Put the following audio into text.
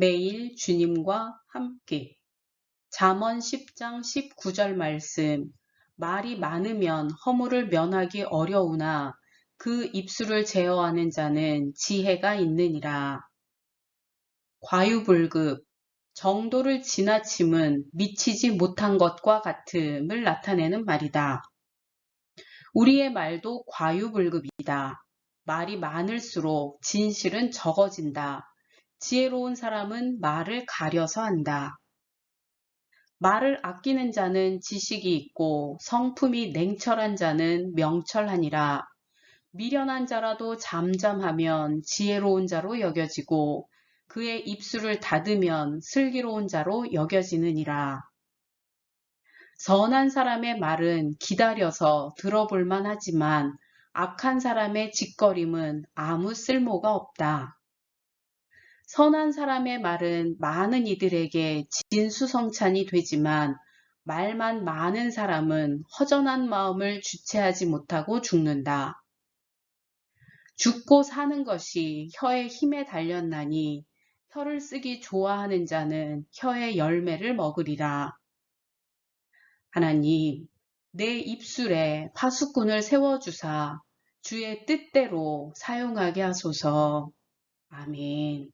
매일 주님과 함께 잠언 10장 19절 말씀 말이 많으면 허물을 면하기 어려우나 그 입술을 제어하는 자는 지혜가 있느니라. 과유불급 정도를 지나침은 미치지 못한 것과 같음을 나타내는 말이다. 우리의 말도 과유불급이다. 말이 많을수록 진실은 적어진다. 지혜로운 사람은 말을 가려서 한다. 말을 아끼는 자는 지식이 있고 성품이 냉철한 자는 명철하니라. 미련한 자라도 잠잠하면 지혜로운 자로 여겨지고 그의 입술을 닫으면 슬기로운 자로 여겨지느니라. 선한 사람의 말은 기다려서 들어볼만 하지만 악한 사람의 짓거림은 아무 쓸모가 없다. 선한 사람의 말은 많은 이들에게 진수성찬이 되지만 말만 많은 사람은 허전한 마음을 주체하지 못하고 죽는다. 죽고 사는 것이 혀의 힘에 달렸나니 혀를 쓰기 좋아하는 자는 혀의 열매를 먹으리라. 하나님, 내 입술에 파수꾼을 세워주사 주의 뜻대로 사용하게 하소서. 아멘.